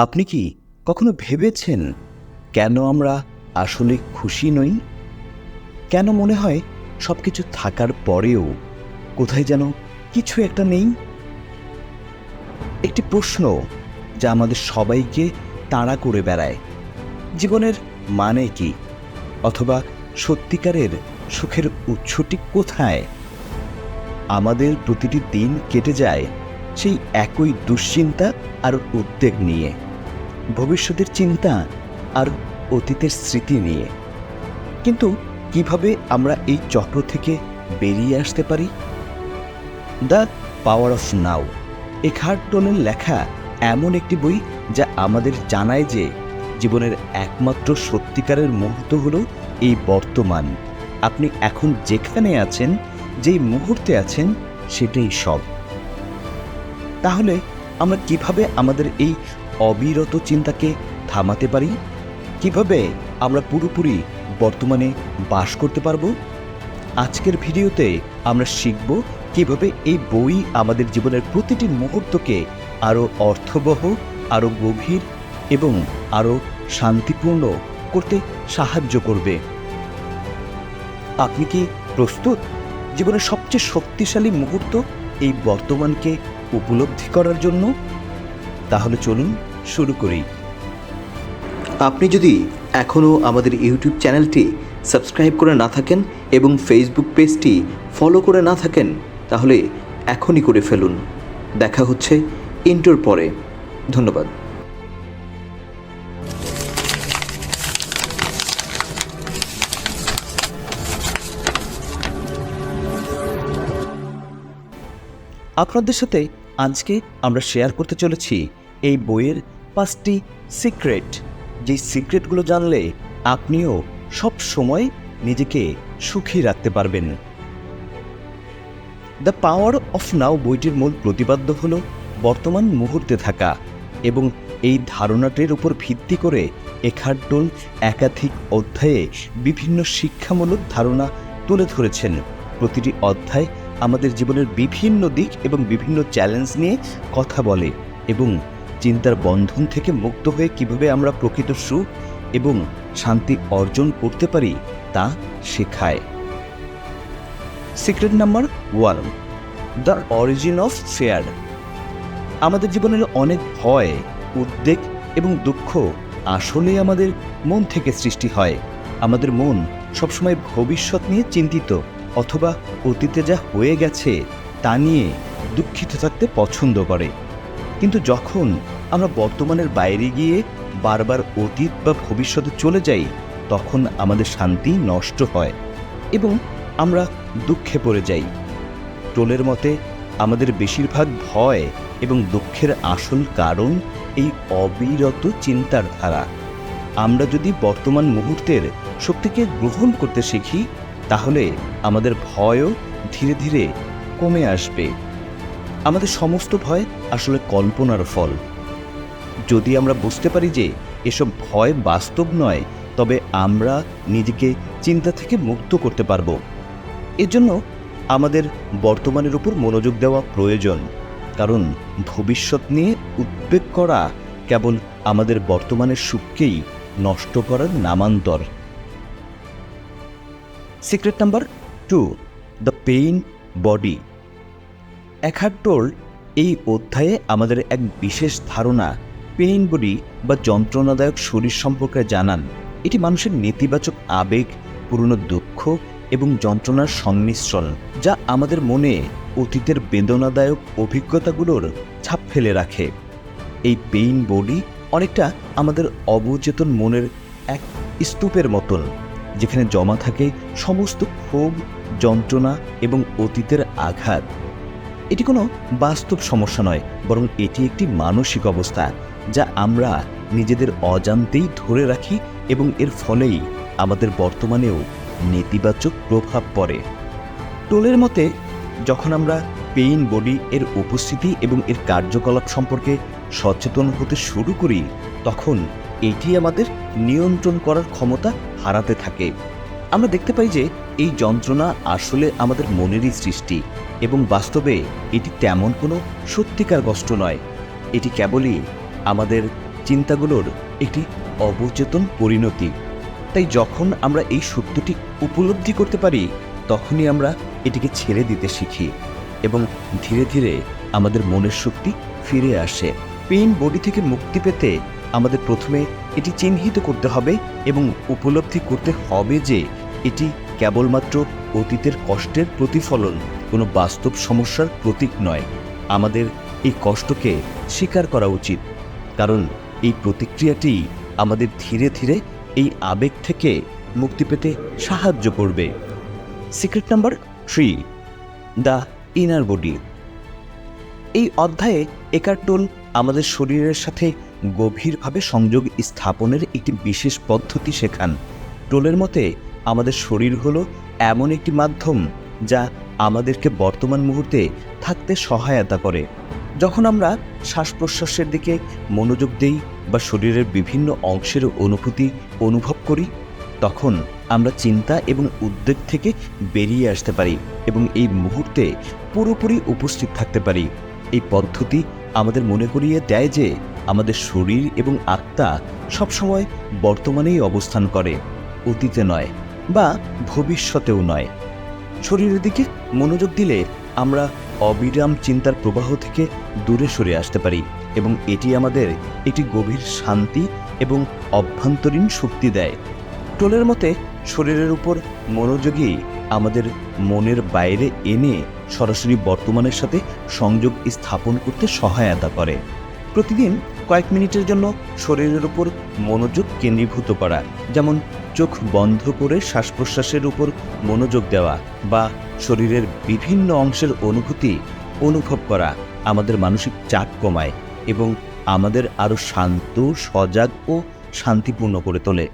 আপনি কি কখনো ভেবেছেন কেন আমরা আসলে খুশি নই? কেন মনে হয় সব কিছু থাকার পরেও কোথায় যেন কিছু একটা নেই? একটি প্রশ্ন যা আমাদের সবাইকে তাড়া করে বেড়ায়। জীবনের মানে কি? অথবা সত্যিকারের সুখের উৎসটি কোথায়? আমাদের প্রতিটি দিন কেটে যায় সেই একই দুশ্চিন্তা আর উদ্বেগ নিয়ে। ভবিষ্যতের চিন্তা আর অতীতের স্মৃতি নিয়ে। কিন্তু কীভাবে আমরা এই চক্র থেকে বেরিয়ে আসতে পারি? দ্য পাওয়ার অফ নাও এখার্টনের লেখা এমন একটি বই যা আমাদের জানায় যে জীবনের একমাত্র সত্যিকারের মুহূর্ত হলো এই বর্তমান। আপনি এখন যেখানে আছেন, যেই মুহূর্তে আছেন, সেটাই সব। তাহলে আমরা কীভাবে আমাদের এই অবিরত চিন্তাকে থামাতে পারি? কীভাবে আমরা পুরোপুরি বর্তমানে বাস করতে পারব? আজকের ভিডিওতে আমরা শিখব কীভাবে এই বই আমাদের জীবনের প্রতিটি মুহূর্তকে আরও অর্থবহ, আরও গভীর এবং আরও শান্তিপূর্ণ করতে সাহায্য করবে। আপনি কি প্রস্তুত? জীবনের সবচেয়ে শক্তিশালী মুহূর্ত এই বর্তমানকে উপলব্ধি করার জন্য? তাহলে চলুন শুরু করি। আপনি যদি এখনও আমাদের ইউটিউব চ্যানেলটি সাবস্ক্রাইব করে না থাকেন এবং ফেসবুক পেজটি ফলো করে না থাকেন, তাহলে এখনই করে ফেলুন। দেখা হচ্ছে ইন্টোর পরে। ধন্যবাদ। আপনাদের সাথে আজকে আমরা শেয়ার করতে চলেছি এই বইয়ের পাঁচটি সিক্রেট। যেই সিক্রেটগুলো জানলে আপনিও সব সময় নিজেকে সুখী রাখতে পারবেন। দ্য পাওয়ার অফ নাও বইটির মূল প্রতিপাদ্য হল বর্তমান মুহূর্তে থাকা এবং এই ধারণাটির উপর ভিত্তি করে এখার্টন একাধিক অধ্যায়ে বিভিন্ন শিক্ষামূলক ধারণা তুলে ধরেছেন। প্রতিটি অধ্যায় আমাদের জীবনের বিভিন্ন দিক এবং বিভিন্ন চ্যালেঞ্জ নিয়ে কথা বলে এবং চিন্তার বন্ধন থেকে মুক্ত হয়ে কীভাবে আমরা প্রকৃত সুখ এবং শান্তি অর্জন করতে পারি তা শেখায়। Secret number one the origin of fear আমাদের জীবনের অনেক ভয়, উদ্বেগ এবং দুঃখ আসলে আমাদের মন থেকে সৃষ্টি হয়। আমাদের মন সবসময় ভবিষ্যৎ নিয়ে চিন্তিত অথবা অতীতে যা হয়ে গেছে তা নিয়ে দুঃখিত থাকতে পছন্দ করে। কিন্তু যখন আমরা বর্তমানের বাইরে গিয়ে বারবার অতীত বা ভবিষ্যতে চলে যাই, তখন আমাদের শান্তি নষ্ট হয় এবং আমরা দুঃখে পড়ে যাই। টোলের মতে, আমাদের বেশিরভাগ ভয় এবং দুঃখের আসল কারণ এই অবিরত চিন্তার ধারা। আমরা যদি বর্তমান মুহূর্তের শক্তিকে গ্রহণ করতে শিখি, তাহলে আমাদের ভয়ও ধীরে ধীরে কমে আসবে। আমাদের সমস্ত ভয় আসলে কল্পনার ফল। যদি আমরা বুঝতে পারি যে এসব ভয় বাস্তব নয়, তবে আমরা নিজেকে চিন্তা থেকে মুক্ত করতে পারব। এজন্য আমাদের বর্তমানের উপর মনোযোগ দেওয়া প্রয়োজন, কারণ ভবিষ্যৎ নিয়ে উদ্বেগ করা কেবল আমাদের বর্তমানের সুখকেই নষ্ট করার নামান্তর। Secret number two, the pain body. একাত্তর এই অধ্যায়ে আমাদের এক বিশেষ ধারণা, পেইন বডি বা যন্ত্রণাদায়ক শরীর সম্পর্কে জানান। এটি মানুষের নেতিবাচক আবেগ, পুরনো দুঃখ এবং যন্ত্রণার সংমিশ্রণ যা আমাদের মনে অতীতের বেদনাদায়ক অভিজ্ঞতাগুলোর ছাপ ফেলে রাখে। এই পেইন বডি অনেকটা আমাদের অবচেতন মনের এক স্তূপের মতন, যেখানে জমা থাকে সমস্ত ক্ষোভ, যন্ত্রণা এবং অতীতের আঘাত। এটি কোনো বাস্তব সমস্যা নয়, বরং এটি একটি মানসিক অবস্থা যা আমরা নিজেদের অজান্তেই ধরে রাখি এবং এর ফলেই আমাদের বর্তমানেও নেতিবাচক প্রভাব পড়ে। টোলের মতে, যখন আমরা পেইন বডি এর উপস্থিতি এবং এর কার্যকলাপ সম্পর্কে সচেতন হতে শুরু করি, তখন এটি আমাদের নিয়ন্ত্রণ করার ক্ষমতা হারাতে থাকে। আমরা দেখতে পাই যে এই যন্ত্রণা আসলে আমাদের মনেরই সৃষ্টি। এবং বাস্তবে এটি তেমন কোনো সত্যিকার কষ্ট নয়। এটি কেবলই আমাদের চিন্তাগুলোর একটি অবচেতন পরিণতি। তাই যখন আমরা এই সত্যটি উপলব্ধি করতে পারি, তখনই আমরা এটিকে ছেড়ে দিতে শিখি এবং ধীরে ধীরে আমাদের মনের শক্তি ফিরে আসে। পেইন বডি থেকে মুক্তি পেতে আমাদের প্রথমে এটি চিহ্নিত করতে হবে এবং উপলব্ধি করতে হবে যে এটি কেবলমাত্র অতীতের কষ্টের প্রতিফলন। কোনো বাস্তব সমস্যার প্রতীক নয়। আমাদের এই কষ্টকে স্বীকার করা উচিত। কারণ এই প্রতিক্রিয়াটি আমাদের ধীরে ধীরে এই আবেগ থেকে মুক্তি পেতে সাহায্য করবে। Secret number three, the inner body. এই অধ্যায়ে একারটোল আমাদের শরীরের সাথে গভীরভাবে সংযোগ স্থাপনের একটি বিশেষ পদ্ধতি শেখান। টোলের মতে আমাদের শরীর হলো এমন একটি মাধ্যম যা আমাদেরকে বর্তমান মুহূর্তে থাকতে সহায়তা করে। যখন আমরা শ্বাস প্রশ্বাসের দিকে মনোযোগ দেই বা শরীরের বিভিন্ন অংশের অনুভূতি অনুভব করি, তখন আমরা চিন্তা এবং উদ্বেগ থেকে বেরিয়ে আসতে পারি এবং এই মুহূর্তে পুরোপুরি উপস্থিত থাকতে পারি। এই পদ্ধতি আমাদের মনে করিয়ে দেয় যে আমাদের শরীর এবং আত্মা সবসময় বর্তমানেই অবস্থান করে, অতীতে নয় বা ভবিষ্যতেও নয়। শরীরের দিকে মনোযোগ দিলে আমরা অবিরাম চিন্তার প্রবাহ থেকে দূরে সরে আসতে পারি এবং এটি আমাদের একটি গভীর শান্তি এবং অভ্যন্তরীণ শক্তি দেয়। টোলের মতে, শরীরের উপর মনোযোগী আমাদের মনের বাইরে এনে সরাসরি বর্তমানের সাথে সংযোগ স্থাপন করতে সহায়তা করে। প্রতিদিন কয়েক মিনিটের জন্য শরীরের উপর মনোযোগ কেন্দ্রীভূত করা, যেমন চোখ বন্ধ করে শ্বাস প্রশ্বাসের উপর মনোযোগ দেওয়া বা শরীরের বিভিন্ন অংশের অনুভূতি অনুভব করা আমাদের মানসিক চাপ কমায় এবং আমাদের আরও শান্ত, সজাগ ও শান্তিপূর্ণ করে তোলে।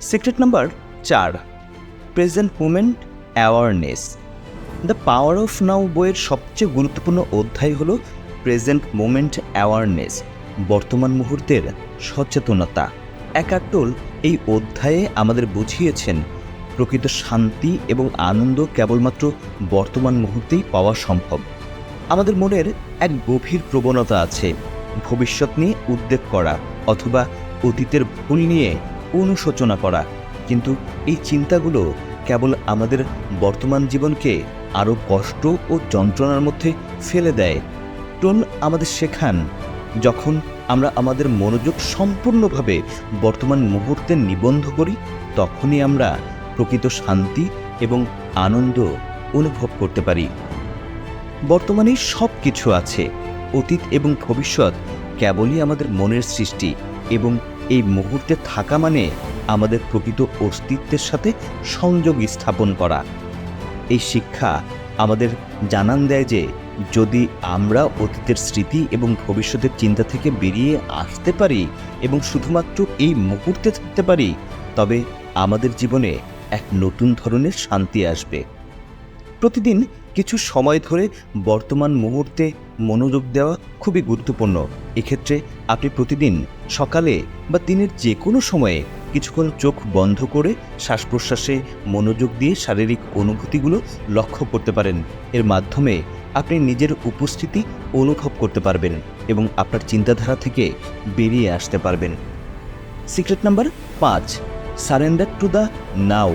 সিক্রেট নাম্বার চার present moment awareness the power of now বইয়ের সবচেয়ে গুরুত্বপূর্ণ অধ্যায় হল প্রেজেন্ট মোমেন্ট অ্যাওয়ারনেস বর্তমান মুহূর্তের সচেতনতা। একাট্টল এই অধ্যায়ে আমাদের বুঝিয়েছেন, প্রকৃত শান্তি এবং আনন্দ কেবলমাত্র বর্তমান মুহূর্তেই পাওয়া সম্ভব। আমাদের মনের এক গভীর প্রবণতা আছে, ভবিষ্যৎ নিয়ে উদ্বেগ করা অথবা অতীতের ভুল নিয়ে অনুশোচনা করা। কিন্তু এই চিন্তাগুলো কেবল আমাদের বর্তমান জীবনকে আরও কষ্ট ও যন্ত্রণার মধ্যে ফেলে দেয়। টোন আমাদের শেখান, যখন আমরা আমাদের মনোযোগ সম্পূর্ণভাবে বর্তমান মুহূর্তে নিবন্ধ করি, তখনই আমরা প্রকৃত শান্তি এবং আনন্দ অনুভব করতে পারি। বর্তমানে সব কিছু আছে, অতীত এবং ভবিষ্যৎ কেবলই আমাদের মনের সৃষ্টি এবং এই মুহূর্তে থাকা মানে আমাদের প্রকৃত অস্তিত্বের সাথে সংযোগ স্থাপন করা। এই শিক্ষা আমাদের জানান দেয় যে যদি আমরা অতীতের স্মৃতি এবং ভবিষ্যতের চিন্তা থেকে বেরিয়ে আসতে পারি এবং শুধুমাত্র এই মুহূর্তে থাকতে পারি, তবে আমাদের জীবনে এক নতুন ধরনের শান্তি আসবে। প্রতিদিন কিছু সময় ধরে বর্তমান মুহূর্তে মনোযোগ দেওয়া খুবই গুরুত্বপূর্ণ। এক্ষেত্রে আপনি প্রতিদিন সকালে বা দিনের যে কোনো সময়ে কিছুক্ষণ চোখ বন্ধ করে শ্বাস প্রশ্বাসে মনোযোগ দিয়ে শারীরিক অনুভূতিগুলো লক্ষ্য করতে পারেন। এর মাধ্যমে আপনি নিজের উপস্থিতি অনুভব করতে পারবেন এবং আপনার চিন্তাধারা থেকে বেরিয়ে আসতে পারবেন। সিক্রেট নাম্বার পাঁচ, surrender to the now.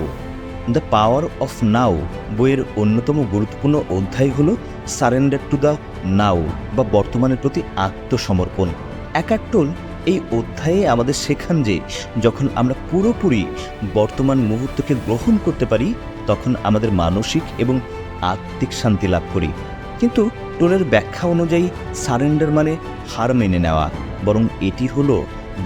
The power of now বইয়ের অন্যতম গুরুত্বপূর্ণ অধ্যায় হল সারেন্ডার টু দ্য নাও বা বর্তমানের প্রতি আত্মসমর্পণ। একাট্টল এই অধ্যায়ে আমাদের শেখান যে যখন আমরা পুরোপুরি বর্তমান মুহূর্তকে গ্রহণ করতে পারি, তখন আমাদের মানসিক এবং আত্মিক শান্তি লাভ করি। কিন্তু টোলের ব্যাখ্যা অনুযায়ী সারেন্ডার মানে হার মেনে নেওয়া, বরং এটি হলো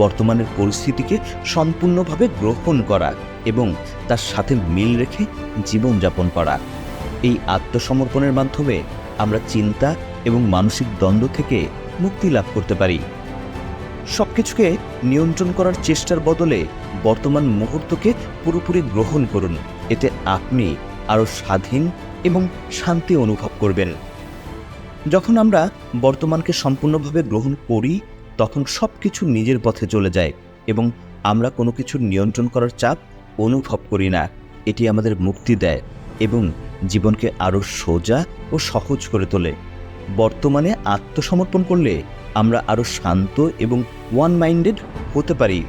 বর্তমানের পরিস্থিতিকে সম্পূর্ণভাবে গ্রহণ করা এবং তার সাথে মিল রেখে জীবনযাপন করা। এই আত্মসমর্পণের মাধ্যমে আমরা চিন্তা এবং মানসিক দ্বন্দ্ব থেকে মুক্তি লাভ করতে পারি। সব কিছুকে নিয়ন্ত্রণ করার চেষ্টার বদলে বর্তমান মুহূর্তকে পুরোপুরি গ্রহণ করুন। এতে আপনি আরও স্বাধীন এবং শান্তি অনুভব করবেন। যখন আমরা বর্তমানকে সম্পূর্ণভাবে গ্রহণ করি, তখন সব কিছু নিজের পথে চলে যায় এবং আমরা কোনো কিছুর নিয়ন্ত্রণ করার চাপ অনুভব করি না। এটি আমাদের মুক্তি দেয় এবং জীবনকে আরও সোজা ও সহজ করে তোলে। বর্তমানে আত্মসমর্পণ করলে আমরা আরও শান্ত এবং ওয়ান মাইন্ডেড হতে পারি।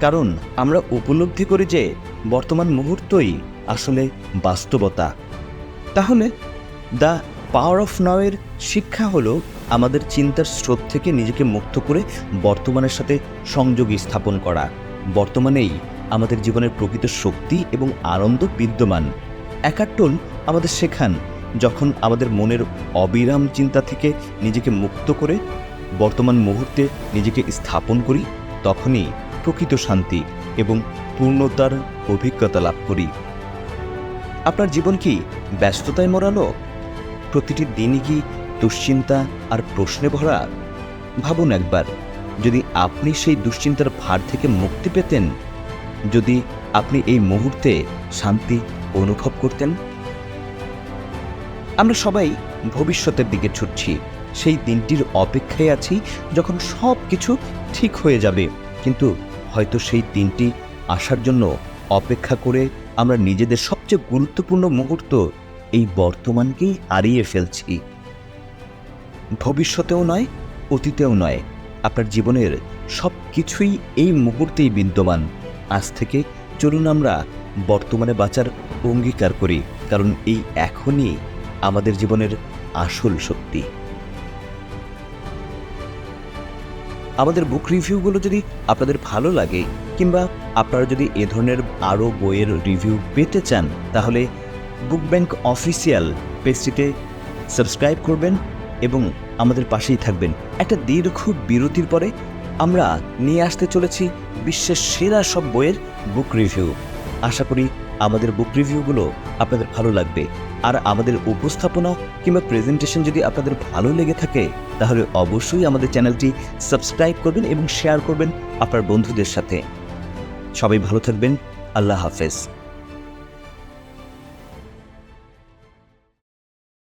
কারণ আমরা উপলব্ধি করি যে বর্তমান মুহূর্তই আসলে বাস্তবতা। তাহলে, দ্য পাওয়ার অফ নাওয়ের শিক্ষা হলো আমাদের চিন্তার স্রোত থেকে নিজেকে মুক্ত করে বর্তমানের সাথে সংযোগ স্থাপন করা। বর্তমানেই আমাদের জীবনের প্রকৃত শক্তি এবং আনন্দ বিদ্যমান। একাট্টন আমাদের শেখান, যখন আমাদের মনের অবিরাম চিন্তা থেকে নিজেকে মুক্ত করে বর্তমান মুহূর্তে নিজেকে স্থাপন করি, তখনই প্রকৃত শান্তি এবং পূর্ণতার অভিজ্ঞতা লাভ করি। আপনার জীবন কি ব্যস্ততায় মরালো প্রতিটি দিনই কি দুশ্চিন্তা আর প্রশ্নে ভরা? ভাবুন একবার, যদি আপনি সেই দুশ্চিন্তার ভার থেকে মুক্তি পেতেন, যদি আপনি এই মুহূর্তে শান্তি অনুভব করতেন? আমরা সবাই ভবিষ্যতের দিকে ছুটছি, সেই দিনটির অপেক্ষায় আছি যখন সব কিছু ঠিক হয়ে যাবে। কিন্তু হয়তো সেই দিনটি আসার জন্য অপেক্ষা করে আমরা নিজেদের সবচেয়ে গুরুত্বপূর্ণ মুহূর্ত এই বর্তমানকেই হারিয়ে ফেলছি। ভবিষ্যতেও নয়, অতীতেও নয়। আপনার জীবনের সব কিছুই এই মুহূর্তেই বিদ্যমান। আজ থেকে চলুন আমরা বর্তমানে বাঁচার অঙ্গীকার করি, কারণ এই এখনই আমাদের জীবনের আসল শক্তি। আমাদের বুক রিভিউগুলো যদি আপনাদের ভালো লাগে, কিংবা আপনারা যদি এ ধরনের আরও বইয়ের রিভিউ পেতে চান, তাহলে বুক ব্যাংক অফিসিয়াল পেজটিতে সাবস্ক্রাইব করবেন এবং আমাদের পাশেই থাকবেন। একটা দীর্ঘ বিরতির পরে আমরা নিয়ে আসতে চলেছি বিশ্বের সেরা সব বইয়ের বুক রিভিউ। আশা করি আমাদের বুক রিভিউগুলো আপনাদের ভালো লাগবে। আর আমাদের উপস্থাপনা কিংবা প্রেজেন্টেশন যদি আপনাদের ভালো লেগে থাকে, তাহলে অবশ্যই আমাদের চ্যানেলটি সাবস্ক্রাইব করবেন এবং শেয়ার করবেন আপনার বন্ধুদের সাথে। সবাই ভালো থাকবেন। আল্লাহ হাফেজ।